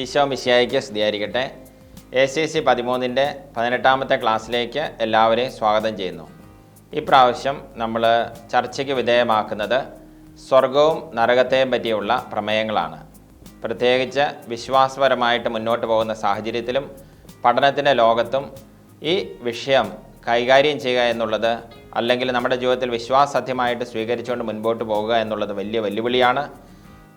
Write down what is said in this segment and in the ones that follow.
ഈശോ മിശിയായിക്ക് സ്തുതിയായിരിക്കട്ടെ. A C C പതിമൂന്നിന്റെ പതിനെട്ടാമത്തെ ക്ലാസ്സിലേക്ക് എല്ലാവരെയും സ്വാഗതം ചെയ്യുന്നു. ഇപ്രാവശ്യം നമ്മൾ ചർച്ചയ്ക്ക് വിധേയമാക്കുന്നത് സ്വർഗവും നരകത്തെയും പറ്റിയുള്ള പ്രമേയങ്ങളാണ്. പ്രത്യേകിച്ച് വിശ്വാസപരമായിട്ട് മുന്നോട്ട് പോകുന്ന സാഹചര്യത്തിലും പഠനത്തിന്റെ ലോകത്തും ഈ വിഷയം കൈകാര്യം ചെയ്യുക എന്നുള്ളത് അല്ലെങ്കിൽ നമ്മുടെ ജീവിതത്തിൽ വിശ്വാസസത്യമായിട്ട് സ്വീകരിച്ചുകൊണ്ട് മുൻപോട്ട് പോകുക എന്നുള്ളത് വലിയ വെല്ലുവിളിയാണ്.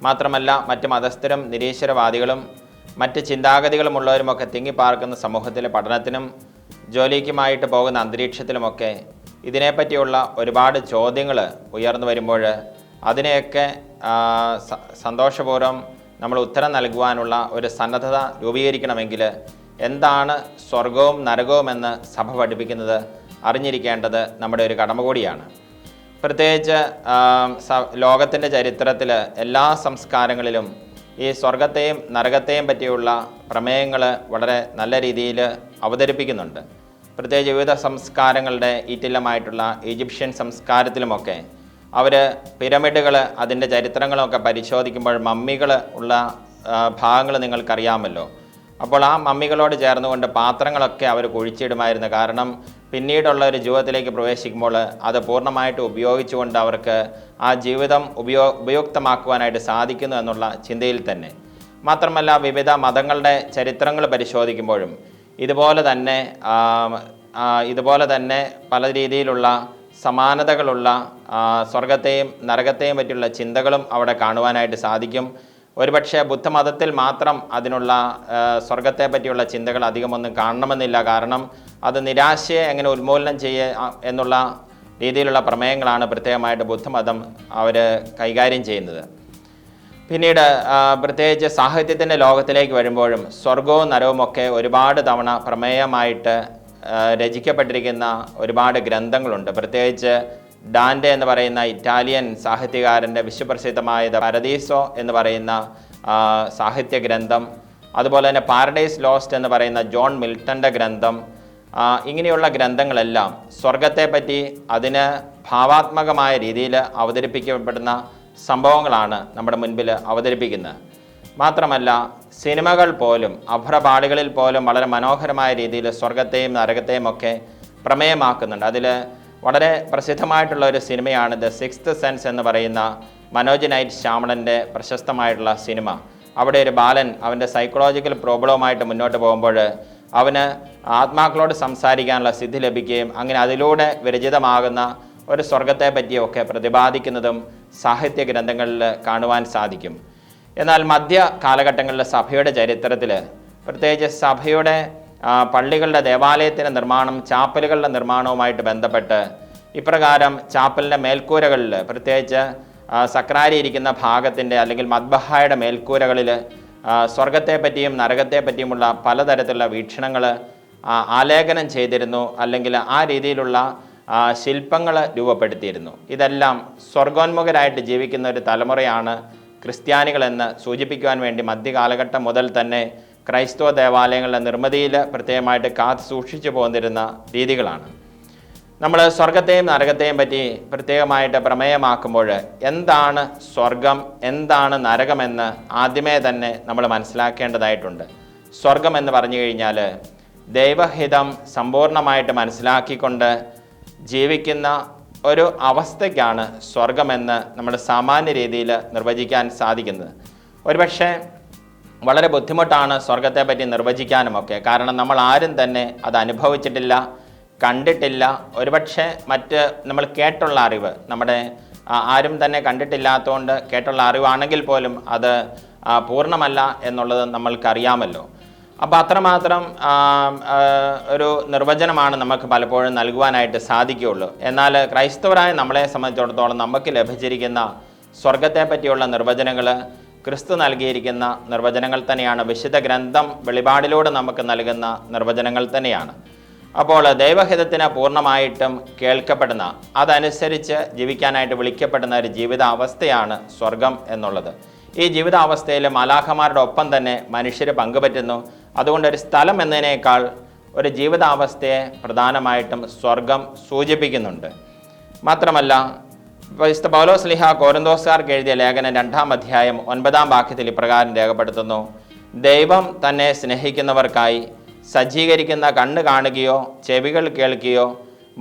മാത്രമല്ല മറ്റ് മതസ്ഥരും നിരീശ്വരവാദികളും മറ്റ് ചിന്താഗതികളുമുള്ളവരുമൊക്കെ തിങ്ങിപ്പാർക്കുന്ന സമൂഹത്തിലെ പഠനത്തിനും ജോലിക്കുമായിട്ട് പോകുന്ന അന്തരീക്ഷത്തിലുമൊക്കെ ഇതിനെപ്പറ്റിയുള്ള ഒരുപാട് ചോദ്യങ്ങൾ ഉയർന്നു വരുമ്പോൾ അതിനെയൊക്കെ സന്തോഷപൂർവം നമ്മൾ ഉത്തരം നൽകുവാനുള്ള ഒരു സന്നദ്ധത രൂപീകരിക്കണമെങ്കിൽ എന്താണ് സ്വർഗവും നരകവും എന്ന് സഭ പഠിപ്പിക്കുന്നത് അറിഞ്ഞിരിക്കേണ്ടത് നമ്മുടെ ഒരു കടമ കൂടിയാണ്. പ്രത്യേകിച്ച് ലോകത്തിന്റെ ചരിത്രത്തിൽ എല്ലാ സംസ്കാരങ്ങളിലും ഈ സ്വർഗത്തെയും നരകത്തെയും പറ്റിയുള്ള പ്രമേയങ്ങൾ വളരെ നല്ല രീതിയിൽ അവതരിപ്പിക്കുന്നുണ്ട്. പ്രത്യേകിച്ച് വിവിധ സംസ്കാരങ്ങളുടെ ഈറ്റില്ലമായിട്ടുള്ള ഈജിപ്ഷ്യൻ സംസ്കാരത്തിലുമൊക്കെ അവർ പിരമിഡുകൾ അതിന്റെ ചരിത്രങ്ങളൊക്കെ പരിശോധിക്കുമ്പോൾ മമ്മികൾ ഉള്ള ഭാഗങ്ങൾ നിങ്ങൾക്കറിയാമല്ലോ. അപ്പോൾ ആ മമ്മികളോട് ചേർന്നുകൊണ്ട് പാത്രങ്ങളൊക്കെ അവർ കുഴിച്ചിടുമായിരുന്നു. കാരണം പിന്നീടുള്ള ഒരു ജീവിതത്തിലേക്ക് പ്രവേശിക്കുമ്പോൾ അത് പൂർണമായിട്ട് ഉപയോഗിച്ചുകൊണ്ട് അവർക്ക് ആ ജീവിതം ഉപയോ ഉപയുക്തമാക്കുവാനായിട്ട് സാധിക്കുന്നു എന്നുള്ള ചിന്തയിൽ തന്നെ. മാത്രമല്ല വിവിധ മതങ്ങളുടെ ചരിത്രങ്ങൾ പരിശോധിക്കുമ്പോഴും ഇതുപോലെ തന്നെ ഇതുപോലെ തന്നെ പല രീതിയിലുള്ള സമാനതകളുള്ള സ്വർഗത്തെയും നരകത്തെയും പറ്റിയുള്ള ചിന്തകളും അവിടെ കാണുവാനായിട്ട് സാധിക്കും. ഒരുപക്ഷെ ബുദ്ധമതത്തിൽ മാത്രം അതിനുള്ള സ്വർഗത്തെ പറ്റിയുള്ള ചിന്തകൾ അധികമൊന്നും കാണണമെന്നില്ല. കാരണം അത് നിരാശയെ എങ്ങനെ ഉന്മൂലനം ചെയ്യുക എന്നുള്ള രീതിയിലുള്ള പ്രമേയങ്ങളാണ് പ്രത്യേകമായിട്ട് ബുദ്ധമതം അവർ കൈകാര്യം ചെയ്യുന്നത്. പിന്നീട് പ്രത്യേകിച്ച് സാഹിത്യത്തിന്റെ ലോകത്തിലേക്ക് വരുമ്പോഴും സ്വർഗവും നരവും ഒക്കെ ഒരുപാട് തവണ പ്രമേയമായിട്ട് രചിക്കപ്പെട്ടിരിക്കുന്ന ഒരുപാട് ഗ്രന്ഥങ്ങളുണ്ട്. പ്രത്യേകിച്ച് ഡാൻഡെ എന്ന് പറയുന്ന ഇറ്റാലിയൻ സാഹിത്യകാരന്റെ വിശ്വപ്രസിദ്ധമായ പരദീസോ എന്ന് പറയുന്ന സാഹിത്യ ഗ്രന്ഥം അതുപോലെ തന്നെ പാരഡൈസ് ലോസ്റ്റ് എന്ന് പറയുന്ന ജോൺ മിൽട്ടന്റെ ഗ്രന്ഥം ഇങ്ങനെയുള്ള ഗ്രന്ഥങ്ങളെല്ലാം സ്വർഗത്തെപ്പറ്റി അതിന് ഭാവാത്മകമായ രീതിയിൽ അവതരിപ്പിക്കപ്പെടുന്ന സംഭവങ്ങളാണ് നമ്മുടെ മുൻപിൽ അവതരിപ്പിക്കുന്നത്. മാത്രമല്ല സിനിമകൾ പോലും അഭ്രപാളികളിൽ പോലും വളരെ മനോഹരമായ രീതിയിൽ സ്വർഗത്തെയും നരകത്തെയും ഒക്കെ പ്രമേയമാക്കുന്നുണ്ട്. അതിൽ വളരെ പ്രസിദ്ധമായിട്ടുള്ള ഒരു സിനിമയാണ് ദ സിക്സ്ത് സെൻസ് എന്ന് പറയുന്ന മനോജ് നൈറ്റ് ശ്യാമളന്റെ പ്രശസ്തമായിട്ടുള്ള സിനിമ. അവിടെ ഒരു ബാലൻ അവന്റെ സൈക്കോളജിക്കൽ പ്രോബ്ലവുമായിട്ട് മുന്നോട്ട് പോകുമ്പോൾ അവന് ആത്മാക്കളോട് സംസാരിക്കാനുള്ള സിദ്ധി ലഭിക്കുകയും അങ്ങനെ അതിലൂടെ വിരചിതമാകുന്ന ഒരു സ്വർഗത്തെ പറ്റിയൊക്കെ പ്രതിപാദിക്കുന്നതും സാഹിത്യ ഗ്രന്ഥങ്ങളിൽ കാണുവാൻ സാധിക്കും. എന്നാൽ മധ്യ കാലഘട്ടങ്ങളിലെ സഭയുടെ ചരിത്രത്തിൽ പ്രത്യേകിച്ച് സഭയുടെ പള്ളികളുടെ ദേവാലയത്തിന്റെ നിർമ്മാണം ചാപ്പലുകളുടെ നിർമ്മാണവുമായിട്ട് ബന്ധപ്പെട്ട് ഇപ്രകാരം ചാപ്പലിന്റെ മേൽക്കൂരകളിൽ പ്രത്യേകിച്ച് സക്രാരിയിരിക്കുന്ന ഭാഗത്തിന്റെ അല്ലെങ്കിൽ മദ്ബഹായുടെ മേൽക്കൂരകളിൽ സ്വർഗത്തെ പറ്റിയും നരകത്തെ പറ്റിയുമുള്ള പലതരത്തിലുള്ള വീക്ഷണങ്ങൾ ആലേഖനം ചെയ്തിരുന്നു. അല്ലെങ്കിൽ ആ രീതിയിലുള്ള ശില്പങ്ങൾ രൂപപ്പെടുത്തിയിരുന്നു. ഇതെല്ലാം സ്വർഗോന്മുഖരായിട്ട് ജീവിക്കുന്ന ഒരു തലമുറയാണ് ക്രിസ്ത്യാനികളെന്ന് സൂചിപ്പിക്കുവാൻ വേണ്ടി മധ്യകാലഘട്ടം മുതൽ തന്നെ ക്രൈസ്തവ ദേവാലയങ്ങളുടെ നിർമ്മിതിയിൽ പ്രത്യേകമായിട്ട് കാത്തു സൂക്ഷിച്ചു പോന്നിരുന്ന രീതികളാണ്. നമ്മൾ സ്വർഗത്തെയും നരകത്തെയും പറ്റി പ്രത്യേകമായിട്ട് പ്രമേയമാക്കുമ്പോൾ എന്താണ് സ്വർഗം എന്താണ് നരകമെന്ന് ആദ്യമേ തന്നെ നമ്മൾ മനസ്സിലാക്കേണ്ടതായിട്ടുണ്ട്. സ്വർഗം എന്ന് പറഞ്ഞു കഴിഞ്ഞാൽ ദൈവഹിതം സമ്പൂർണമായിട്ട് മനസ്സിലാക്കിക്കൊണ്ട് ജീവിക്കുന്ന ഒരു അവസ്ഥയ്ക്കാണ് സ്വർഗമെന്ന് നമ്മൾ സാമാന്യ രീതിയിൽ നിർവചിക്കാൻ സാധിക്കുന്നത്. ഒരുപക്ഷെ വളരെ ബുദ്ധിമുട്ടാണ് സ്വർഗത്തെപ്പറ്റി നിർവചിക്കാനുമൊക്കെ. കാരണം നമ്മൾ ആരും തന്നെ അത് അനുഭവിച്ചിട്ടില്ല. കണ്ടിട്ടില്ല. ഒരുപക്ഷെ മറ്റ് നമ്മൾ കേട്ടുള്ള അറിവ് നമ്മുടെ ആരും തന്നെ കണ്ടിട്ടില്ലാത്തതുകൊണ്ട് കേട്ടുള്ള അറിവാണെങ്കിൽ പോലും അത് പൂർണമല്ല എന്നുള്ളത് നമ്മൾക്കറിയാമല്ലോ. അപ്പോൾ അത്രമാത്രം ഒരു നിർവചനമാണ് നമുക്ക് പലപ്പോഴും നൽകുവാനായിട്ട് സാധിക്കുകയുള്ളൂ. എന്നാൽ ക്രൈസ്തവരായ നമ്മളെ സംബന്ധിച്ചിടത്തോളം നമുക്ക് ലഭിച്ചിരിക്കുന്ന സ്വർഗത്തെ പറ്റിയുള്ള നിർവചനങ്ങൾ ക്രിസ്തു നൽകിയിരിക്കുന്ന നിർവചനങ്ങൾ തന്നെയാണ്. വിശുദ്ധ ഗ്രന്ഥം വെളിപാടിലൂടെ നമുക്ക് നൽകുന്ന നിർവചനങ്ങൾ തന്നെയാണ്. അപ്പോൾ ദൈവഹിതത്തിന് പൂർണമായിട്ടും കേൾക്കപ്പെടുന്ന അതനുസരിച്ച് ജീവിക്കാനായിട്ട് വിളിക്കപ്പെടുന്ന ഒരു ജീവിതാവസ്ഥയാണ് സ്വർഗം എന്നുള്ളത്. ഈ ജീവിതാവസ്ഥയിൽ മലാഖമാരുടെ ഒപ്പം തന്നെ മനുഷ്യർ പങ്കുപറ്റുന്നു. അതുകൊണ്ട് ഒരു സ്ഥലം എന്നതിനേക്കാൾ ഒരു ജീവിതാവസ്ഥയെ പ്രധാനമായിട്ടും സ്വർഗം സൂചിപ്പിക്കുന്നുണ്ട്. മാത്രമല്ല വിശുദ്ധ പൗലോസ്ലിഹ കോരന്തോസ്കാർക്ക് എഴുതിയ ലേഖനം രണ്ടാം അധ്യായം ഒൻപതാം വാക്യത്തിൽ ഇപ്രകാരം രേഖപ്പെടുത്തുന്നു. ദൈവം തന്നെ സ്നേഹിക്കുന്നവർക്കായി സജ്ജീകരിക്കുന്ന കണ്ണ് കാണുകയോ ചെവികൾ കേൾക്കുകയോ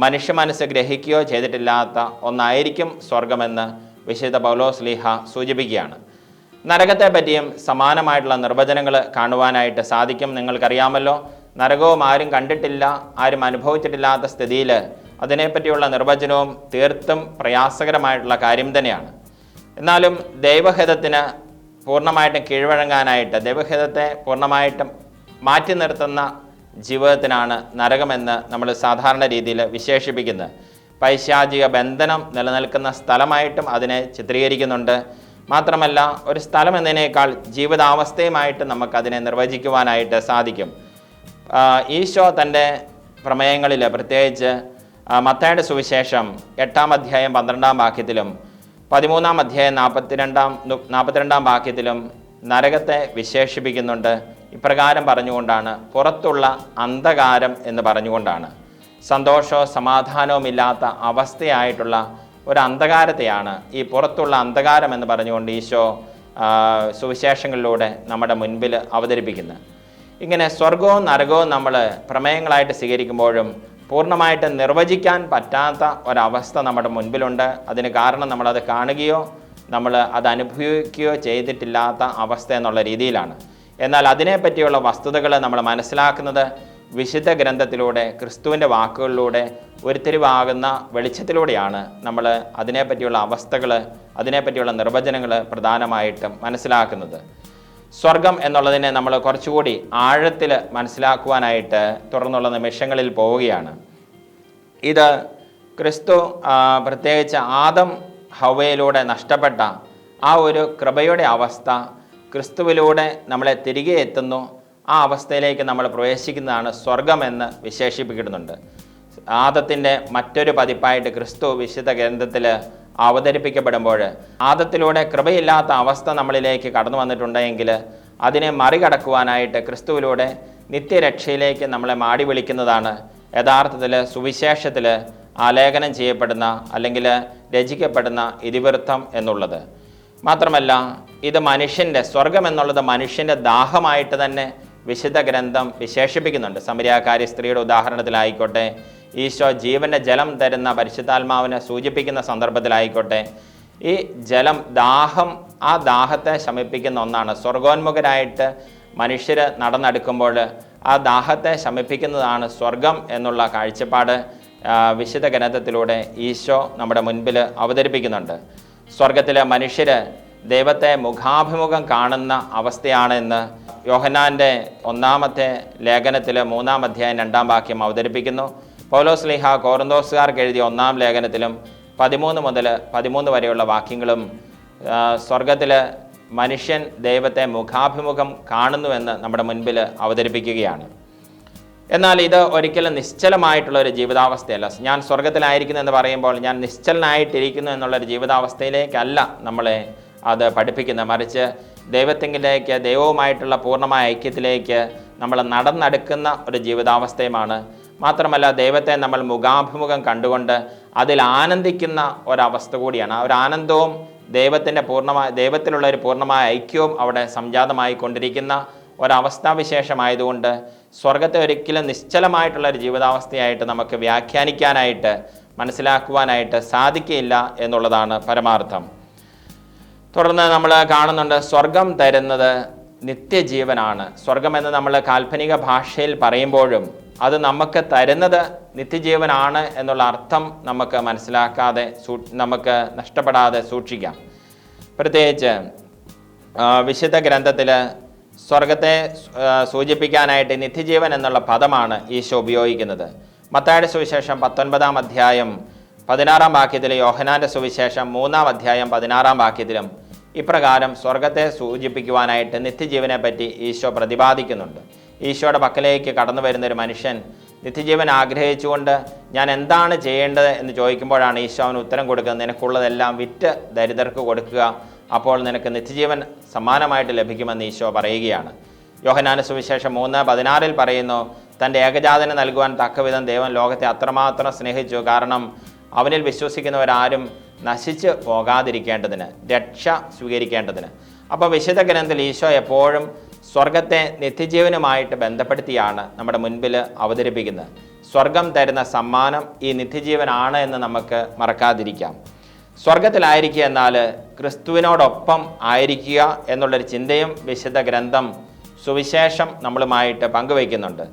മനുഷ്യ മനസ്സ് ഗ്രഹിക്കുകയോ ചെയ്തിട്ടില്ലാത്ത ഒന്നായിരിക്കും സ്വർഗമെന്ന് വിശുദ്ധ പൗലോസ് ലീഹ സൂചിപ്പിക്കുകയാണ്. നരകത്തെ പറ്റിയും സമാനമായിട്ടുള്ള നിർവചനങ്ങൾ കാണുവാനായിട്ട് സാധിക്കും നിങ്ങൾക്കറിയാമല്ലോ. നരകവും ആരും കണ്ടിട്ടില്ല ആരും അനുഭവിച്ചിട്ടില്ലാത്ത സ്ഥിതിയിൽ അതിനെപ്പറ്റിയുള്ള നിർവചനവും തീർത്തും പ്രയാസകരമായിട്ടുള്ള കാര്യം തന്നെയാണ്. എന്നാലും ദൈവഹിതത്തിന് പൂർണമായിട്ടും കീഴ്വഴങ്ങാനായിട്ട് ദൈവഹിതത്തെ പൂർണമായിട്ടും മാറ്റി നിർത്തുന്ന ജീവിതത്തിനാണ് നരകമെന്ന് നമ്മൾ സാധാരണ രീതിയിൽ വിശേഷിപ്പിക്കുന്നത്. പൈശാചിക ബന്ധനം നിലനിൽക്കുന്ന സ്ഥലമായിട്ടും അതിനെ ചിത്രീകരിക്കുന്നുണ്ട്. മാത്രമല്ല ഒരു സ്ഥലം എന്നതിനേക്കാൾ ജീവിതാവസ്ഥയുമായിട്ട് നമുക്കതിനെ നിർവചിക്കുവാനായിട്ട് സാധിക്കും. ഈശോ തന്റെ പ്രമേയങ്ങളിൽ പ്രത്യേകിച്ച് മത്തയുടെ സുവിശേഷം എട്ടാം അധ്യായം പന്ത്രണ്ടാം വാക്യത്തിലും പതിമൂന്നാം അധ്യായം നാൽപ്പത്തിരണ്ടാം നാൽപ്പത്തിരണ്ടാം വാക്യത്തിലും നരകത്തെ വിശേഷിപ്പിക്കുന്നുണ്ട്. ഇപ്രകാരം പറഞ്ഞുകൊണ്ടാണ് പുറത്തുള്ള അന്ധകാരം എന്ന് പറഞ്ഞുകൊണ്ടാണ്. സന്തോഷമോ സമാധാനവും ഇല്ലാത്ത അവസ്ഥയായിട്ടുള്ള ഒരു അന്ധകാരത്തെയാണ് ഈ പുറത്തുള്ള അന്ധകാരം എന്ന് പറഞ്ഞുകൊണ്ട് ഈശോ സുവിശേഷങ്ങളിലൂടെ നമ്മുടെ മുൻപിൽ അവതരിപ്പിക്കുന്നത്. ഇങ്ങനെ സ്വർഗവും നരകവും നമ്മൾ പ്രമേയങ്ങളായിട്ട് സ്വീകരിക്കുമ്പോഴും പൂർണമായിട്ട് നിർവചിക്കാൻ പറ്റാത്ത ഒരവസ്ഥ നമ്മുടെ മുൻപിലുണ്ട്. അതിന് കാരണം നമ്മളത് കാണുകയോ നമ്മൾ അത് അനുഭവിക്കുകയോ ചെയ്തിട്ടില്ലാത്ത അവസ്ഥ എന്നുള്ള രീതിയിലാണ്. എന്നാൽ അതിനെപ്പറ്റിയുള്ള വസ്തുതകൾ നമ്മൾ മനസ്സിലാക്കുന്നത് വിശുദ്ധ ഗ്രന്ഥത്തിലൂടെ ക്രിസ്തുവിന്റെ വാക്കുകളിലൂടെ ഉരുത്തിരിവാകുന്ന വെളിച്ചത്തിലൂടെയാണ് നമ്മൾ അതിനെപ്പറ്റിയുള്ള അവസ്ഥകൾ അതിനെപ്പറ്റിയുള്ള നിർവചനങ്ങൾ പ്രധാനമായിട്ടും മനസ്സിലാക്കുന്നത്. സ്വർഗം എന്നുള്ളതിനെ നമ്മൾ കുറച്ചുകൂടി ആഴത്തിൽ മനസ്സിലാക്കുവാനായിട്ട് തുടർന്നുള്ള നിമിഷങ്ങളിൽ പോവുകയാണ്. ഇത് ക്രിസ്തു പ്രത്യേകിച്ച് ആദം ഹവയിലൂടെ നഷ്ടപ്പെട്ട ആ ഒരു കൃപയുടെ അവസ്ഥ ക്രിസ്തുവിലൂടെ നമ്മളെ തിരികെ എത്തുന്നു. ആ അവസ്ഥയിലേക്ക് നമ്മൾ പ്രവേശിക്കുന്നതാണ് സ്വർഗമെന്ന് വിശേഷിപ്പിക്കുന്നുണ്ട്. ആദത്തിന്റെ മറ്റൊരു പതിപ്പായിട്ട് ക്രിസ്തു വിശുദ്ധ ഗ്രന്ഥത്തിൽ അവതരിപ്പിക്കപ്പെടുമ്പോൾ ആദത്തിലൂടെ കൃപയില്ലാത്ത അവസ്ഥ നമ്മളിലേക്ക് കടന്നു വന്നിട്ടുണ്ടെങ്കിൽ അതിനെ മറികടക്കുവാനായിട്ട് ക്രിസ്തുവിലൂടെ നിത്യരക്ഷയിലേക്ക് നമ്മളെ മാടി വിളിക്കുന്നതാണ്. യഥാർത്ഥത്തിൽ സുവിശേഷത്തിൽ ആലേഖനം ചെയ്യപ്പെടുന്ന അല്ലെങ്കിൽ രചിക്കപ്പെടുന്ന ഇതിവൃത്തം എന്നുള്ളത്. മാത്രമല്ല ഇത് മനുഷ്യന്റെ സ്വർഗം എന്നുള്ളത് മനുഷ്യന്റെ ദാഹമായിട്ട് തന്നെ വിശുദ്ധ ഗ്രന്ഥം വിശേഷിപ്പിക്കുന്നുണ്ട്. സമരിയാക്കാരി സ്ത്രീയുടെ ഉദാഹരണത്തിലായിക്കോട്ടെ ഈശോ ജീവന്റെ ജലം തരുന്ന പരിശുദ്ധാത്മാവിനെ സൂചിപ്പിക്കുന്ന സന്ദർഭത്തിലായിക്കോട്ടെ ഈ ജലം ദാഹം ആ ദാഹത്തെ ശമിപ്പിക്കുന്ന ഒന്നാണ്. സ്വർഗോന്മുഖരായിട്ട് മനുഷ്യർ നടന്നെടുക്കുമ്പോൾ ആ ദാഹത്തെ ശമിപ്പിക്കുന്നതാണ് സ്വർഗം എന്നുള്ള കാഴ്ചപ്പാട് വിശുദ്ധ ഗ്രന്ഥത്തിലൂടെ ഈശോ നമ്മുടെ മുൻപിൽ അവതരിപ്പിക്കുന്നുണ്ട്. സ്വർഗത്തിലെ മനുഷ്യർ ദൈവത്തെ മുഖാഭിമുഖം കാണുന്ന അവസ്ഥയാണെന്ന് യോഹനാന്റെ ഒന്നാമത്തെ ലേഖനത്തിൽ മൂന്നാം അധ്യായം രണ്ടാം വാക്യം അവതരിപ്പിക്കുന്നു. പൗലോസ് ലിഹ കോറന്തോസുകാർക്ക് എഴുതിയ ഒന്നാം ലേഖനത്തിലും പതിമൂന്ന് മുതൽ പതിമൂന്ന് വരെയുള്ള വാക്യങ്ങളും സ്വർഗത്തിൽ മനുഷ്യൻ ദൈവത്തെ മുഖാഭിമുഖം കാണുന്നുവെന്ന് നമ്മുടെ മുൻപിൽ അവതരിപ്പിക്കുകയാണ്. എന്നാൽ ഇത് ഒരിക്കലും നിശ്ചലമായിട്ടുള്ള ഒരു ജീവിതാവസ്ഥയല്ല. ഞാൻ സ്വർഗത്തിലായിരിക്കുന്നു എന്ന് പറയുമ്പോൾ ഞാൻ നിശ്ചലനായിട്ടിരിക്കുന്നു എന്നുള്ളൊരു ജീവിതാവസ്ഥയിലേക്കല്ല നമ്മളെ അത് പഠിപ്പിക്കുന്നത്. മറിച്ച് ദൈവത്തെങ്കിലേക്ക് ദൈവവുമായിട്ടുള്ള പൂർണമായ ഐക്യത്തിലേക്ക് നമ്മൾ നടന്നെടുക്കുന്ന ഒരു ജീവിതാവസ്ഥയുമാണ്. മാത്രമല്ല ദൈവത്തെ നമ്മൾ മുഖാഭിമുഖം കണ്ടുകൊണ്ട് അതിൽ ആനന്ദിക്കുന്ന ഒരവസ്ഥ കൂടിയാണ്. ആ ഒരു ആനന്ദവും ദൈവത്തിന്റെ പൂർണമായ ദൈവത്തിലുള്ള ഒരു പൂർണമായ ഐക്യവും അവിടെ സംജാതമായി കൊണ്ടിരിക്കുന്ന ഒരവസ്ഥാവിശേഷമായതുകൊണ്ട് സ്വർഗത്തെ ഒരിക്കലും നിശ്ചലമായിട്ടുള്ള ഒരു ജീവിതാവസ്ഥയായിട്ട് നമുക്ക് വ്യാഖ്യാനിക്കാനായിട്ട് മനസ്സിലാക്കുവാനായിട്ട് സാധിക്കില്ല എന്നുള്ളതാണ് പരമാർത്ഥം. തുടർന്ന് നമ്മൾ കാണുന്നുണ്ട് സ്വർഗം തരുന്നത് നിത്യജീവനാണ്. സ്വർഗം എന്ന് നമ്മൾ കാൽപ്പനിക ഭാഷയിൽ പറയുമ്പോഴും അത് നമുക്ക് തരുന്നത് നിത്യജീവനാണ് എന്നുള്ള അർത്ഥം നമുക്ക് മനസ്സിലാക്കാതെ നമുക്ക് നഷ്ടപ്പെടാതെ സൂക്ഷിക്കാം. പ്രത്യേകിച്ച് വിശുദ്ധ ഗ്രന്ഥത്തിൽ സ്വർഗത്തെ സൂചിപ്പിക്കാനായിട്ട് നിത്യജീവൻ എന്നുള്ള പദമാണ് ഈശോ ഉപയോഗിക്കുന്നത്. മത്തായുടെ സുവിശേഷം പത്തൊൻപതാം അധ്യായം പതിനാറാം വാക്യത്തിൽ യോഹനാന്റെ സുവിശേഷം മൂന്നാം അധ്യായം പതിനാറാം വാക്യത്തിലും ഇപ്രകാരം സ്വർഗത്തെ സൂചിപ്പിക്കുവാനായിട്ട് നിത്യജീവനെ പറ്റി ഈശോ പ്രതിപാദിക്കുന്നുണ്ട്. ഈശോയുടെ പക്കലേക്ക് കടന്നു വരുന്ന ഒരു മനുഷ്യൻ നിത്യജീവൻ ആഗ്രഹിച്ചുകൊണ്ട് ഞാൻ എന്താണ് ചെയ്യേണ്ടത് എന്ന് ചോദിക്കുമ്പോഴാണ് ഈശോ അവന് ഉത്തരം കൊടുക്കുന്നത്. നിനക്കുള്ളതെല്ലാം വിറ്റ് ദരിദ്രർക്ക് കൊടുക്കുക. അപ്പോൾ നിനക്ക് നിത്യജീവൻ സമ്മാനമായിട്ട് ലഭിക്കുമെന്ന് ഈശോ പറയുകയാണ്. യോഹനാന സുവിശേഷം മൂന്ന് പതിനാറിൽ പറയുന്നു തന്റെ ഏകജാതനെ നൽകുവാൻ തക്കവിധം ദൈവം ലോകത്തെ അത്രമാത്രം സ്നേഹിച്ചു. കാരണം അവനിൽ വിശ്വസിക്കുന്നവരാരും നശിച്ച് പോകാതിരിക്കേണ്ടതിന് രക്ഷ സ്വീകരിക്കേണ്ടതിന്. അപ്പോൾ വിശുദ്ധ ഗ്രന്ഥത്തിൽ ഈശോ എപ്പോഴും സ്വർഗത്തെ നിത്യജീവനുമായിട്ട് ബന്ധപ്പെടുത്തിയാണ് നമ്മുടെ മുൻപിൽ അവതരിപ്പിക്കുന്നത്. സ്വർഗം തരുന്ന സമ്മാനം ഈ നിത്യജീവനാണ് എന്ന് നമുക്ക് മറക്കാതിരിക്കാം. സ്വർഗത്തിലായിരിക്കുക എന്നാൽ ക്രിസ്തുവിനോടൊപ്പം ആയിരിക്കുക എന്നുള്ളൊരു ചിന്തയും വിശുദ്ധ ഗ്രന്ഥം സുവിശേഷം നമ്മളുമായിട്ട് പങ്കുവയ്ക്കുന്നുണ്ട്.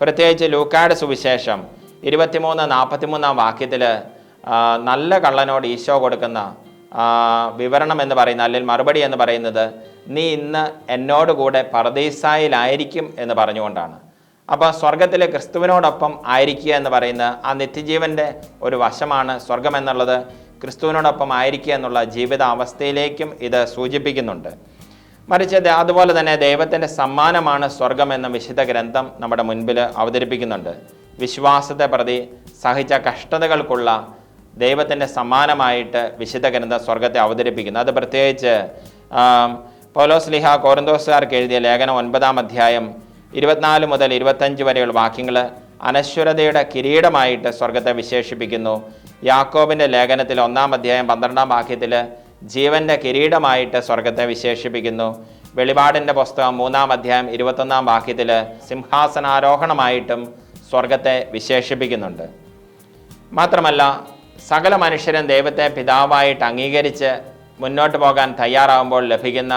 പ്രത്യേകിച്ച് ലൂക്കാട് സുവിശേഷം ഇരുപത്തിമൂന്ന് നാൽപ്പത്തിമൂന്നാം വാക്യത്തിൽ നല്ല കള്ളനോട് ഈശോ കൊടുക്കുന്ന വിവരണം എന്ന് പറയുന്ന അല്ലെങ്കിൽ മറുപടി എന്ന് പറയുന്നത് നീ ഇന്ന് എന്നോടുകൂടെ പർദീസായിലായിരിക്കും എന്ന് പറഞ്ഞുകൊണ്ടാണ്. അപ്പോൾ സ്വർഗത്തിലെ ക്രിസ്തുവിനോടൊപ്പം ആയിരിക്കുക എന്ന് പറയുന്ന ആ നിത്യജീവന്റെ ഒരു വശമാണ് സ്വർഗം എന്നുള്ളത്. ക്രിസ്തുവിനോടൊപ്പം ആയിരിക്കുക എന്നുള്ള ജീവിതാവസ്ഥയിലേക്കും ഇത് സൂചിപ്പിക്കുന്നുണ്ട്. മറിച്ച് അതുപോലെ തന്നെ ദൈവത്തിന്റെ സമ്മാനമാണ് സ്വർഗം എന്ന വിശുദ്ധ ഗ്രന്ഥം നമ്മുടെ മുൻപിൽ അവതരിപ്പിക്കുന്നുണ്ട്. വിശ്വാസത്തെ പ്രതി സഹിച്ച കഷ്ടതകൾക്കുള്ള ദൈവത്തിന്റെ സമ്മാനമായിട്ട് വിശുദ്ധ ഗ്രന്ഥം സ്വർഗത്തെ അവതരിപ്പിക്കുന്നു. അത് പ്രത്യേകിച്ച് ആം, പൗലോസ് ലിഹ കോരന്തോസുകാർക്ക് എഴുതിയ ലേഖനം ഒൻപതാം അധ്യായം ഇരുപത്തിനാല് മുതൽ ഇരുപത്തഞ്ച് വരെയുള്ള വാക്യങ്ങൾ അനശ്വരതയുടെ കിരീടമായിട്ട് സ്വർഗത്തെ വിശേഷിപ്പിക്കുന്നു. യാക്കോബിന്റെ ലേഖനത്തിൽ ഒന്നാം അധ്യായം പന്ത്രണ്ടാം വാക്യത്തിൽ ജീവന്റെ കിരീടമായിട്ട് സ്വർഗത്തെ വിശേഷിപ്പിക്കുന്നു. വെളിപാടിന്റെ പുസ്തകം മൂന്നാം അധ്യായം ഇരുപത്തൊന്നാം വാക്യത്തിൽ സിംഹാസനാരോഹണമായിട്ടും സ്വർഗത്തെ വിശേഷിപ്പിക്കുന്നുണ്ട്. മാത്രമല്ല സകല മനുഷ്യരും ദൈവത്തെ പിതാവായിട്ട് അംഗീകരിച്ച് മുന്നോട്ട് പോകാൻ തയ്യാറാകുമ്പോൾ ലഭിക്കുന്ന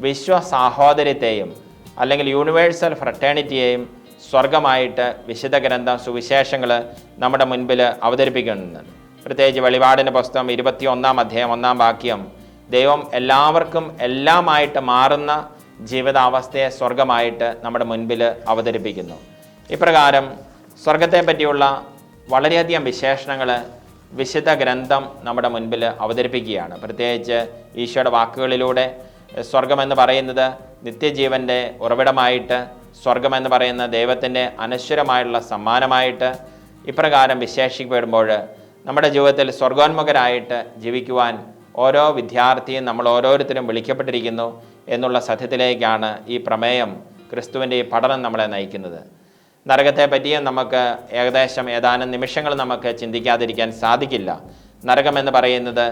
വിശ്വ സാഹോദര്യത്തെയും അല്ലെങ്കിൽ യൂണിവേഴ്സൽ ഫ്രട്ടേണിറ്റിയെയും സ്വർഗമായിട്ട് വിശുദ്ധ ഗ്രന്ഥം സുവിശേഷങ്ങൾ നമ്മുടെ മുൻപിൽ അവതരിപ്പിക്കുന്നുണ്ട്. പ്രത്യേകിച്ച് വെളിപാടിന്റെ പുസ്തകം ഇരുപത്തി ഒന്നാം അധ്യായം ഒന്നാം വാക്യം ദൈവം എല്ലാവർക്കും എല്ലാമായിട്ട് മാറുന്ന ജീവിതാവസ്ഥയെ സ്വർഗമായിട്ട് നമ്മുടെ മുൻപിൽ അവതരിപ്പിക്കുന്നു. ഇപ്രകാരം സ്വർഗത്തെ പറ്റിയുള്ള വളരെയധികം വിശേഷണങ്ങൾ വിശുദ്ധ ഗ്രന്ഥം നമ്മുടെ മുൻപിൽ അവതരിപ്പിക്കുകയാണ്. പ്രത്യേകിച്ച് ഈശോയുടെ വാക്കുകളിലൂടെ സ്വർഗമെന്ന് പറയുന്നത് നിത്യജീവന്റെ ഉറവിടമായിട്ട് സ്വർഗമെന്ന് പറയുന്ന ദൈവത്തിന്റെ അനശ്വരമായുള്ള സമ്മാനമായിട്ട് ഇപ്രകാരം വിശേഷിക്കപ്പെടുമ്പോൾ നമ്മുടെ ജീവിതത്തിൽ സ്വർഗോന്മുഖരായിട്ട് ജീവിക്കുവാൻ ഓരോ വിദ്യാർത്ഥിയും നമ്മൾ ഓരോരുത്തരും വിളിക്കപ്പെട്ടിരിക്കുന്നു എന്നുള്ള സത്യത്തിലേക്കാണ് ഈ പ്രമേയം ക്രിസ്തുവിന്റെ ഈ പഠനം നമ്മളെ നയിക്കുന്നത്. നരകത്തെ പറ്റിയും നമുക്ക് ഏകദേശം ഏതാനും നിമിഷങ്ങൾ നമുക്ക് ചിന്തിക്കാതിരിക്കാൻ സാധിക്കില്ല. നരകം എന്ന് പറയുന്നത്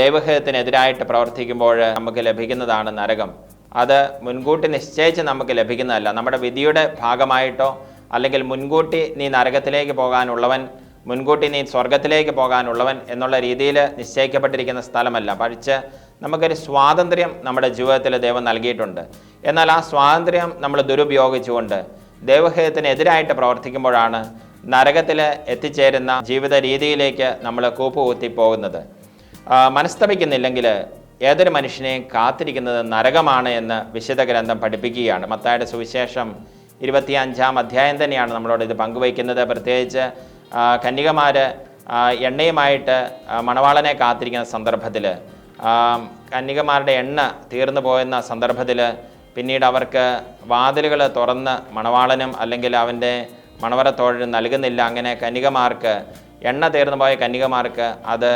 ദൈവഹിതത്തിനെതിരായിട്ട് പ്രവർത്തിക്കുമ്പോൾ നമുക്ക് ലഭിക്കുന്നതാണ് നരകം. അത് മുൻകൂട്ടി നിശ്ചയിച്ച് നമുക്ക് ലഭിക്കുന്നതല്ല. നമ്മുടെ വിധിയുടെ ഭാഗമായിട്ടോ അല്ലെങ്കിൽ മുൻകൂട്ടി നീ നരകത്തിലേക്ക് പോകാനുള്ളവൻ മുൻകൂട്ടി നീ സ്വർഗത്തിലേക്ക് പോകാനുള്ളവൻ എന്നുള്ള രീതിയിൽ നിശ്ചയിക്കപ്പെട്ടിരിക്കുന്ന സ്ഥലമല്ല. പഠിച്ച് നമുക്കൊരു സ്വാതന്ത്ര്യം നമ്മുടെ ജീവിതത്തിൽ ദൈവം നൽകിയിട്ടുണ്ട്. എന്നാൽ ആ സ്വാതന്ത്ര്യം നമ്മൾ ദുരുപയോഗിച്ചുകൊണ്ട് ദൈവഹിതത്തിനെതിരായിട്ട് പ്രവർത്തിക്കുമ്പോഴാണ് നരകത്തിൽ എത്തിച്ചേരുന്ന ജീവിത രീതിയിലേക്ക് നമ്മൾ കൂപ്പുകൂത്തി പോകുന്നത്. മനസ്തപിക്കുന്നില്ലെങ്കിൽ ഏതൊരു മനുഷ്യനെയും കാത്തിരിക്കുന്നത് നരകമാണ് എന്ന് വിശുദ്ധ ഗ്രന്ഥം പഠിപ്പിക്കുകയാണ്. മത്തായുടെ സുവിശേഷം ഇരുപത്തിയഞ്ചാം അധ്യായം തന്നെയാണ് നമ്മളോട് ഇത് പങ്കുവയ്ക്കുന്നത്. പ്രത്യേകിച്ച് ആ, കന്യകമാര് എണ്ണയുമായിട്ട് മണവാളനെ കാത്തിരിക്കുന്ന സന്ദർഭത്തിൽ കന്യകമാരുടെ എണ്ണ തീർന്നു പോയെന്ന സന്ദർഭത്തിൽ പിന്നീട് അവർക്ക് വാതിലുകൾ തുറന്ന് മണവാളനും അല്ലെങ്കിൽ അവന്റെ മണവറത്തോഴനും നൽകുന്നില്ല. അങ്ങനെ കന്യകമാർക്ക് എണ്ണ തീർന്നു പോയ കന്യകമാർക്ക് അത്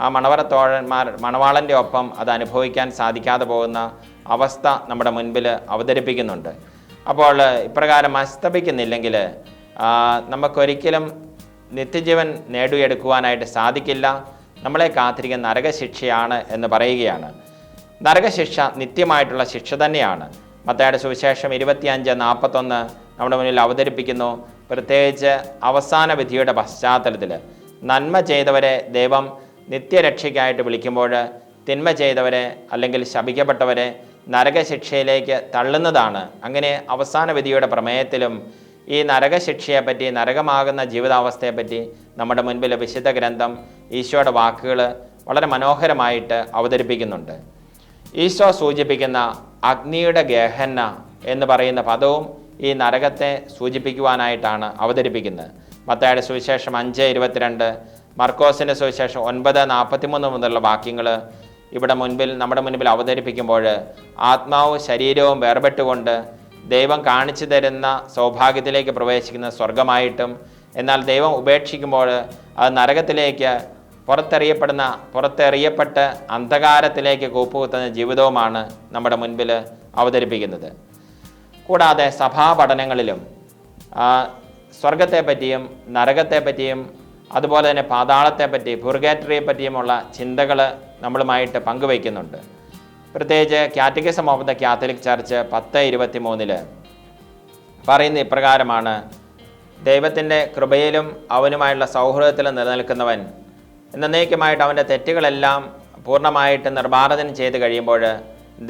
ആ മണവറത്തോഴന്മാർ മണവാളന്റെ ഒപ്പം അത് അനുഭവിക്കാൻ സാധിക്കാതെ പോകുന്ന അവസ്ഥ നമ്മുടെ മുൻപിൽ അവതരിപ്പിക്കുന്നുണ്ട്. അപ്പോൾ ഇപ്രകാരം അസ്തപിക്കുന്നില്ലെങ്കിൽ നമുക്കൊരിക്കലും നിത്യജീവൻ നേടിയെടുക്കുവാനായിട്ട് സാധിക്കില്ല. നമ്മളെ കാത്തിരിക്കുന്ന നരകശിക്ഷയാണ് എന്ന് പറയുകയാണ്. നരകശിക്ഷ നിത്യമായിട്ടുള്ള ശിക്ഷ തന്നെയാണ്. മത്തയുടെ സുവിശേഷം ഇരുപത്തിയഞ്ച് നാൽപ്പത്തൊന്ന് നമ്മുടെ മുന്നിൽ അവതരിപ്പിക്കുന്നു. പ്രത്യേകിച്ച് അവസാന വിധിയുടെ പശ്ചാത്തലത്തിൽ നന്മ ചെയ്തവരെ ദൈവം നിത്യരക്ഷയ്ക്കായിട്ട് വിളിക്കുമ്പോൾ തിന്മ ചെയ്തവരെ അല്ലെങ്കിൽ ശപിക്കപ്പെട്ടവരെ നരകശിക്ഷയിലേക്ക് തള്ളുന്നതാണ്. അങ്ങനെ അവസാന വിധിയുടെ പ്രമേയത്തിലും ഈ നരകശിക്ഷയെപ്പറ്റി നരകമാകുന്ന ജീവിതാവസ്ഥയെപ്പറ്റി നമ്മുടെ മുൻപിൽ വിശുദ്ധ ഗ്രന്ഥം ഈശോയുടെ വാക്കുകൾ വളരെ മനോഹരമായിട്ട് അവതരിപ്പിക്കുന്നുണ്ട്. ഈശോ സൂചിപ്പിക്കുന്ന അഗ്നിയുടെ ഗഹന്ന എന്ന് പറയുന്ന പദവും ഈ നരകത്തെ സൂചിപ്പിക്കുവാനായിട്ടാണ് അവതരിപ്പിക്കുന്നത്. മത്തയുടെ സുവിശേഷം അഞ്ച് ഇരുപത്തിരണ്ട് മർക്കോസിന്റെ സുവിശേഷം ഒൻപത് നാൽപ്പത്തിമൂന്ന് മുതലുള്ള വാക്യങ്ങൾ ഇവിടെ മുൻപിൽ നമ്മുടെ മുൻപിൽ അവതരിപ്പിക്കുമ്പോൾ ആത്മാവും ശരീരവും വേർപെട്ടുകൊണ്ട് ദൈവം കാണിച്ചു തരുന്ന സൗഭാഗ്യത്തിലേക്ക് പ്രവേശിക്കുന്ന സ്വർഗമായിട്ടും എന്നാൽ ദൈവം ഉപേക്ഷിക്കുമ്പോൾ അത് നരകത്തിലേക്ക് പുറത്തെറിയപ്പെടുന്ന പുറത്തെറിയപ്പെട്ട് അന്ധകാരത്തിലേക്ക് കൂപ്പുകുത്തുന്ന ജീവിതവുമാണ് നമ്മുടെ മുൻപിൽ അവതരിപ്പിക്കുന്നത്. കൂടാതെ സഭാ പഠനങ്ങളിലും നരകത്തെപ്പറ്റിയും അതുപോലെ തന്നെ പാതാളത്തെപ്പറ്റി പറ്റിയും പറ്റിയുമുള്ള ചിന്തകൾ നമ്മളുമായിട്ട് പങ്കുവയ്ക്കുന്നുണ്ട്. പ്രത്യേകിച്ച് catechism of the Catholic church പത്ത് ഇരുപത്തി മൂന്നിൽ പറയുന്ന ഇപ്രകാരമാണ് ദൈവത്തിന്റെ കൃപയിലും അവനുമായുള്ള സൗഹൃദത്തിലും നിലനിൽക്കുന്നവൻ എന്നേക്കുമായിട്ട് അവന്റെ തെറ്റുകളെല്ലാം പൂർണമായിട്ട് നിർമ്മാർജനം ചെയ്ത് കഴിയുമ്പോൾ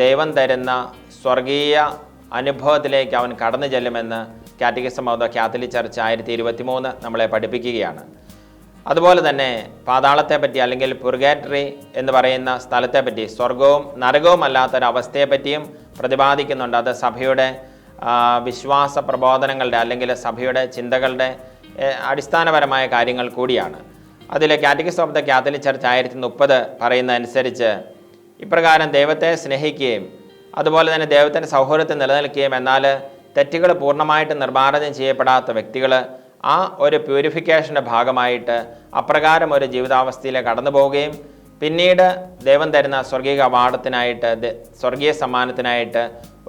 ദൈവം തരുന്ന സ്വർഗീയ അനുഭവത്തിലേക്ക് അവൻ കടന്നു ചെല്ലുമെന്ന് catechism of the Catholic church ആയിരത്തി ഇരുപത്തി മൂന്ന് നമ്മളെ പഠിപ്പിക്കുകയാണ്. അതുപോലെ തന്നെ പാതാളത്തെ പറ്റി അല്ലെങ്കിൽ പുർഗാറ്ററി എന്ന് പറയുന്ന സ്ഥലത്തെ പറ്റി സ്വർഗവും നരകവും അല്ലാത്തൊരവസ്ഥയെപ്പറ്റിയും പ്രതിപാദിക്കുന്നുണ്ട്. അത് സഭയുടെ വിശ്വാസ പ്രബോധനങ്ങളുടെ അല്ലെങ്കിൽ സഭയുടെ ചിന്തകളുടെ അടിസ്ഥാനപരമായ കാര്യങ്ങൾ കൂടിയാണ്. അതിൽ catechism of the Catholic church ആയിരത്തി മുപ്പത് പറയുന്നതനുസരിച്ച് ഇപ്രകാരം ദൈവത്തെ സ്നേഹിക്കുകയും അതുപോലെ തന്നെ ദൈവത്തിന്റെ സൗഹൃദത്തെ നിലനിൽക്കുകയും എന്നാൽ തെറ്റുകൾ പൂർണമായിട്ട് നിർമ്മാർജനം ചെയ്യപ്പെടാത്ത വ്യക്തികൾ ആ ഒരു പ്യൂരിഫിക്കേഷന്റെ ഭാഗമായിട്ട് അപ്രകാരം ഒരു ജീവിതാവസ്ഥയിൽ കടന്നു പോവുകയും പിന്നീട് ദൈവം തരുന്ന സ്വർഗീയ അവാർഡത്തിനായിട്ട് സ്വർഗീയ സമ്മാനത്തിനായിട്ട്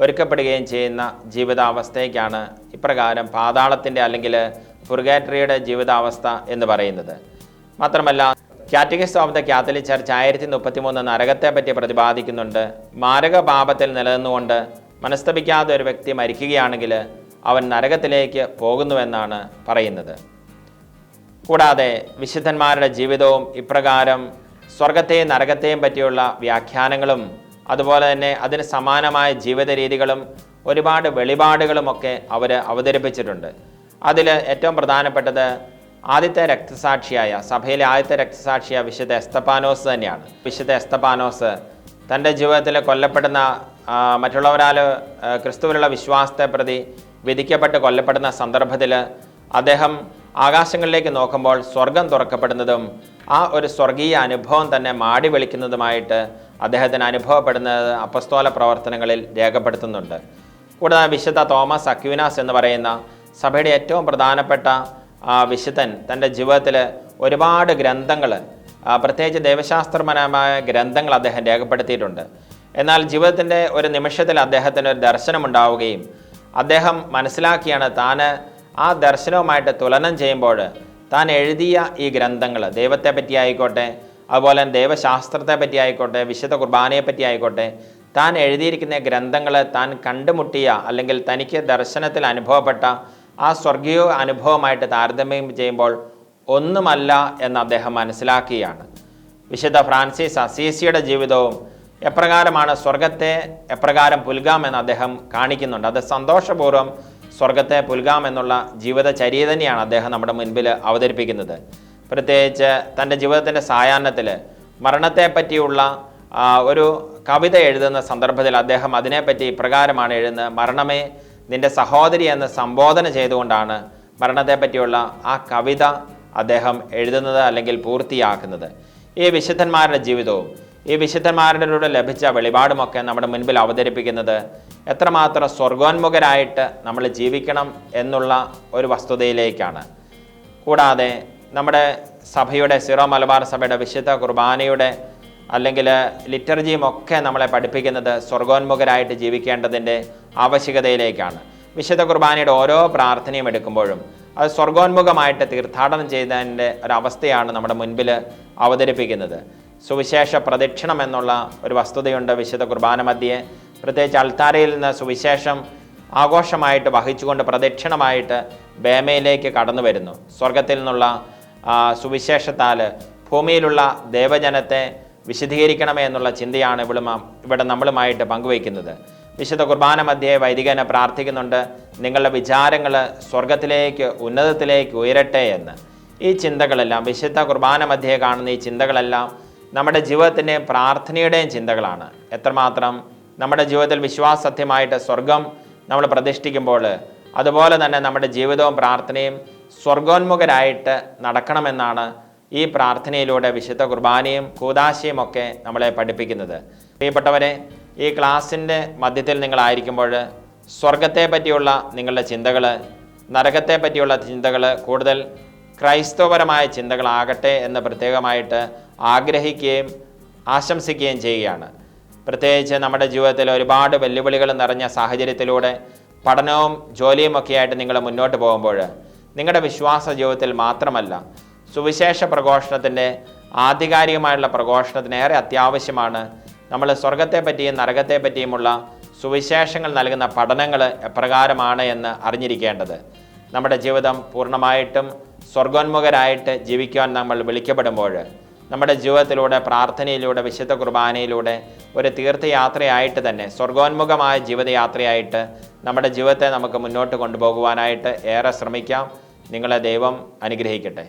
ഒരുക്കപ്പെടുകയും ചെയ്യുന്ന ജീവിതാവസ്ഥയ്ക്കാണ് ഇപ്രകാരം പാതാളത്തിന്റെ അല്ലെങ്കിൽ പുർഗാറ്ററിയുടെ ജീവിതാവസ്ഥ എന്ന് പറയുന്നത്. മാത്രമല്ല catechism of the Catholic church ആയിരത്തി മുപ്പത്തി മൂന്ന് നരകത്തെ പറ്റി പ്രതിപാദിക്കുന്നുണ്ട്. മാരക പാപത്തിൽ നിലനിന്നുകൊണ്ട് മനസ്തപിക്കാതെ ഒരു വ്യക്തി മരിക്കുകയാണെങ്കിൽ അവൻ നരകത്തിലേക്ക് പോകുന്നുവെന്നാണ് പറയുന്നത്. കൂടാതെ വിശുദ്ധന്മാരുടെ ജീവിതവും ഇപ്രകാരം സ്വർഗത്തെയും നരകത്തെയും പറ്റിയുള്ള വ്യാഖ്യാനങ്ങളും അതുപോലെ തന്നെ അതിന് സമാനമായ ജീവിത രീതികളും ഒരുപാട് വെളിപാടുകളുമൊക്കെ അവർ അവതരിപ്പിച്ചിട്ടുണ്ട്. അതിൽ ഏറ്റവും പ്രധാനപ്പെട്ടത് ആദ്യത്തെ രക്തസാക്ഷിയായ സഭയിലെ ആദ്യത്തെ രക്തസാക്ഷിയായ വിശുദ്ധ എസ്തപ്പാനോസ് തന്നെയാണ്. വിശുദ്ധ എസ്തപ്പാനോസ് തന്റെ ജീവിതത്തിൽ കൊല്ലപ്പെടുന്ന മറ്റുള്ളവരാൽ ക്രിസ്തുവിലുള്ള വിശ്വാസത്തെ പ്രതി വിധിക്കപ്പെട്ട് കൊല്ലപ്പെടുന്ന സന്ദർഭത്തിൽ അദ്ദേഹം ആകാശങ്ങളിലേക്ക് നോക്കുമ്പോൾ സ്വർഗം തുറക്കപ്പെടുന്നതും ആ ഒരു സ്വർഗീയ അനുഭവം തന്നെ മാടി വിളിക്കുന്നതുമായിട്ട് അദ്ദേഹത്തിന് അനുഭവപ്പെടുന്നത് അപ്പസ്തോല പ്രവർത്തനങ്ങളിൽ രേഖപ്പെടുത്തുന്നുണ്ട്. കൂടാതെ വിശുദ്ധ തോമസ് അക്യൂനാസ് എന്ന് പറയുന്ന സഭയുടെ ഏറ്റവും പ്രധാനപ്പെട്ട വിശുദ്ധൻ തന്റെ ജീവിതത്തിൽ ഒരുപാട് ഗ്രന്ഥങ്ങൾ പ്രത്യേകിച്ച് ദൈവശാസ്ത്രപരമായ ഗ്രന്ഥങ്ങൾ അദ്ദേഹം രേഖപ്പെടുത്തിയിട്ടുണ്ട്. എന്നാൽ ജീവിതത്തിന്റെ ഒരു നിമിഷത്തിൽ അദ്ദേഹത്തിന് ഒരു ദർശനമുണ്ടാവുകയും അദ്ദേഹം മനസ്സിലാക്കിയാണ് താൻ ആ ദർശനവുമായിട്ട് തുലനം ചെയ്യുമ്പോൾ താൻ എഴുതിയ ഈ ഗ്രന്ഥങ്ങൾ ദൈവത്തെ പറ്റി ആയിക്കോട്ടെ അതുപോലെ തന്നെ ദൈവശാസ്ത്രത്തെ പറ്റി ആയിക്കോട്ടെ വിശുദ്ധ കുർബാനയെ പറ്റി ആയിക്കോട്ടെ താൻ എഴുതിയിരിക്കുന്ന ഗ്രന്ഥങ്ങൾ താൻ കണ്ടുമുട്ടിയ അല്ലെങ്കിൽ തനിക്ക് ദർശനത്തിൽ അനുഭവപ്പെട്ട ആ സ്വർഗീയ അനുഭവമായിട്ട് താരതമ്യം ചെയ്യുമ്പോൾ ഒന്നുമല്ല എന്ന് അദ്ദേഹം മനസ്സിലാക്കുകയാണ്. വിശുദ്ധ ഫ്രാൻസിസ് അസീസിയുടെ ജീവിതവും എപ്രകാരമാണ് സ്വർഗത്തെ എപ്രകാരം പുൽകാമെന്ന് അദ്ദേഹം കാണിക്കുന്നുണ്ട്. അത് സന്തോഷപൂർവം സ്വർഗത്തെ പുൽകാം എന്നുള്ള ജീവിതചര്യ തന്നെയാണ് അദ്ദേഹം നമ്മുടെ മുൻപിൽ അവതരിപ്പിക്കുന്നത്. പ്രത്യേകിച്ച് തന്റെ ജീവിതത്തിന്റെ സായാഹ്നത്തിൽ മരണത്തെപ്പറ്റിയുള്ള ഒരു കവിത എഴുതുന്ന സന്ദർഭത്തിൽ അദ്ദേഹം അതിനെപ്പറ്റി ഇപ്രകാരമാണ് എഴുതുന്നത്. മരണമേ നിന്റെ സഹോദരി എന്ന് സംബോധന ചെയ്തുകൊണ്ടാണ് മരണത്തെപ്പറ്റിയുള്ള ആ കവിത അദ്ദേഹം എഴുതുന്നത് അല്ലെങ്കിൽ പൂർത്തിയാക്കുന്നത്. ഈ വിശുദ്ധന്മാരുടെ ജീവിതവും ഈ വിശുദ്ധന്മാരുടെ ലഭിച്ച വെളിപാടുമൊക്കെ നമ്മുടെ മുൻപിൽ അവതരിപ്പിക്കുന്നത് എത്രമാത്രം സ്വർഗോന്മുഖരായിട്ട് നമ്മൾ ജീവിക്കണം എന്നുള്ള ഒരു വസ്തുതയിലേക്കാണ്. കൂടാതെ നമ്മുടെ സഭയുടെ സിറോ മലബാർ സഭയുടെ വിശുദ്ധ കുർബാനയുടെ അല്ലെങ്കിൽ ലിറ്റർജിയും ഒക്കെ നമ്മളെ പഠിപ്പിക്കുന്നത് സ്വർഗോന്മുഖരായിട്ട് ജീവിക്കേണ്ടതിന്റെ ആവശ്യകതയിലേക്കാണ്. വിശുദ്ധ കുർബാനയുടെ ഓരോ പ്രാർത്ഥനയും എടുക്കുമ്പോഴും അത് സ്വർഗോന്മുഖമായിട്ട് തീർത്ഥാടനം ചെയ്തതിന്റെ ഒരവസ്ഥയാണ് നമ്മുടെ മുൻപിൽ അവതരിപ്പിക്കുന്നത്. സുവിശേഷ പ്രദക്ഷിണം എന്നുള്ള ഒരു വസ്തുതയുണ്ട് വിശുദ്ധ കുർബാന മധ്യേ പ്രത്യേകിച്ച് അൾത്താരയിൽ നിന്ന് സുവിശേഷം ആഘോഷമായിട്ട് വഹിച്ചുകൊണ്ട് പ്രദക്ഷിണമായിട്ട് ബേമയിലേക്ക് കടന്നു വരുന്നു. സ്വർഗത്തിൽ നിന്നുള്ള സുവിശേഷത്താൽ ഭൂമിയിലുള്ള ദേവജനത്തെ വിശദീകരിക്കണമേ എന്നുള്ള ചിന്തയാണ് ഇവിടെ ഇവിടെ നമ്മളുമായിട്ട് പങ്കുവയ്ക്കുന്നത്. വിശുദ്ധ കുർബാന മധ്യേ വൈദികനെ പ്രാർത്ഥിക്കുന്നുണ്ട് നിങ്ങളുടെ വിചാരങ്ങൾ സ്വർഗത്തിലേക്ക് ഉന്നതത്തിലേക്ക് ഉയരട്ടെ എന്ന്. ഈ ചിന്തകളെല്ലാം വിശുദ്ധ കുർബാന മധ്യേ കാണുന്ന ഈ ചിന്തകളെല്ലാം നമ്മുടെ ജീവിതത്തിന്റെയും പ്രാർത്ഥനയുടെയും ചിന്തകളാണ്. എത്രമാത്രം നമ്മുടെ ജീവിതത്തിൽ വിശ്വാസത്യമായിട്ട് സ്വർഗം നമ്മൾ പ്രതിഷ്ഠിക്കുമ്പോൾ അതുപോലെ തന്നെ നമ്മുടെ ജീവിതവും പ്രാർത്ഥനയും സ്വർഗോന്മുഖരായിട്ട് നടക്കണമെന്നാണ് ഈ പ്രാർത്ഥനയിലൂടെ വിശുദ്ധ കുർബാനയും കൂതാശയും ഒക്കെ നമ്മളെ പഠിപ്പിക്കുന്നത്. പ്രിയപ്പെട്ടവരെ ഈ ക്ലാസ്സിന്റെ മധ്യത്തിൽ നിങ്ങളായിരിക്കുമ്പോൾ സ്വർഗത്തെ പറ്റിയുള്ള നിങ്ങളുടെ ചിന്തകൾ നരകത്തെ പറ്റിയുള്ള ചിന്തകൾ കൂടുതൽ ക്രൈസ്തവപരമായ ചിന്തകളാകട്ടെ എന്ന് പ്രത്യേകമായിട്ട് ആഗ്രഹിക്കുകയും ആശംസിക്കുകയും ചെയ്യുകയാണ്. പ്രത്യേകിച്ച് നമ്മുടെ ജീവിതത്തിൽ ഒരുപാട് വെല്ലുവിളികൾ നിറഞ്ഞ സാഹചര്യത്തിലൂടെ പഠനവും ജോലിയും ഒക്കെ ആയിട്ട് നിങ്ങൾ മുന്നോട്ട് പോകുമ്പോൾ നിങ്ങളുടെ വിശ്വാസ ജീവിതത്തിൽ മാത്രമല്ല സുവിശേഷ പ്രഘോഷണത്തിന്റെ ആധികാരികമായുള്ള പ്രഘോഷണത്തിന് ഏറെ അത്യാവശ്യമാണ്. നമ്മൾ സ്വർഗത്തെപ്പറ്റിയും നരകത്തെപ്പറ്റിയുമുള്ള നരകത്തെ പറ്റിയുമുള്ള സുവിശേഷങ്ങൾ നൽകുന്ന പഠനങ്ങൾ എപ്രകാരമാണ് എന്ന് അറിഞ്ഞിരിക്കേണ്ടത്. നമ്മുടെ ജീവിതം പൂർണമായിട്ടും സ്വർഗോന്മുഖരായിട്ട് ജീവിക്കുവാൻ നമ്മൾ വിളിക്കപ്പെടുമ്പോൾ നമ്മുടെ ജീവിതത്തിലൂടെ പ്രാർത്ഥനയിലൂടെ വിശുദ്ധ കുർബാനയിലൂടെ ഒരു തീർത്ഥയാത്രയായിട്ട് തന്നെ സ്വർഗോന്മുഖമായ ജീവിതയാത്രയായിട്ട് നമ്മുടെ ജീവിതത്തെ നമുക്ക് മുന്നോട്ട് കൊണ്ടുപോകുവാനായിട്ട് ഏറെ ശ്രമിക്കാം. നിങ്ങളെ ദൈവം അനുഗ്രഹിക്കട്ടെ.